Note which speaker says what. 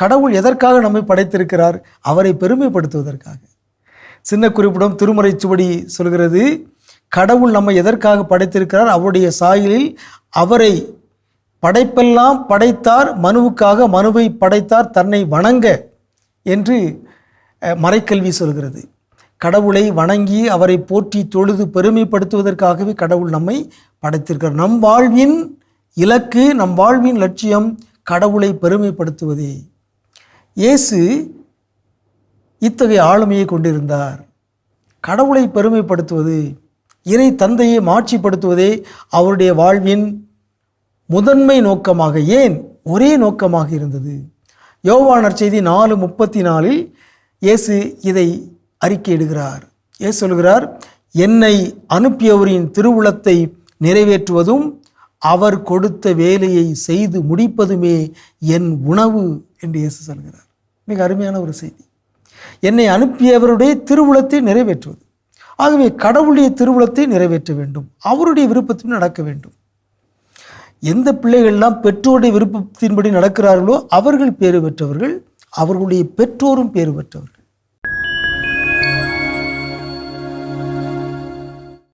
Speaker 1: கடவுள் எதற்காக நம்மை படைத்திருக்கிறார்? அவரை பெருமைப்படுத்துவதற்காக. சின்ன குறிப்பிடம் திருமறை சுவடி சொல்கிறது கடவுள் நம்மை எதற்காக படைத்திருக்கிறார்? அவருடைய சாயலில் அவரை படைப்பெல்லாம் படைத்தார் மனுவுக்காக மனுவை படைத்தார் தன்னை வணங்க என்று மறைக்கல்வி சொல்கிறது. கடவுளை வணங்கி அவரை போற்றி தொழுது பெருமைப்படுத்துவதற்காகவே கடவுள் நம்மை படைத்திருக்கிறார். நம் வாழ்வின் இலக்கு நம் வாழ்வின் லட்சியம் கடவுளை பெருமைப்படுத்துவதே. இயேசு இத்தகைய ஆளுமையை கொண்டிருந்தார். கடவுளை பெருமைப்படுத்துவது இறை தந்தையை மாட்சிப்படுத்துவதே அவருடைய வாழ்வின் முதன்மை நோக்கமாக ஏன்? ஒரே நோக்கமாக இருந்தது. யோவானர் செய்தி நாலு முப்பத்தி நாலில் இயேசு இதை அறிக்கையிடுகிறார். இயேசு சொல்கிறார் என்னை அனுப்பியவரின் திருவுளத்தை நிறைவேற்றுவதும் அவர் கொடுத்த வேலையை செய்து முடிப்பதுமே என் உணவு என்று இயேசு சொல்கிறார். மிக அருமையான ஒரு செய்தி. என்னை அனுப்பியவருடைய திருவுளத்தை நிறைவேற்றுவது. ஆகவே கடவுளுடைய திருவுளத்தை நிறைவேற்ற வேண்டும். அவருடைய விருப்பத்தின் நடக்க வேண்டும். எந்த பிள்ளைகள்லாம் பெற்றோருடைய விருப்பத்தின்படி நடக்கிறார்களோ அவர்கள் பேறு பெற்றவர்கள் அவர்களுடைய பெற்றோரும் பேறு பெற்றவர்கள்.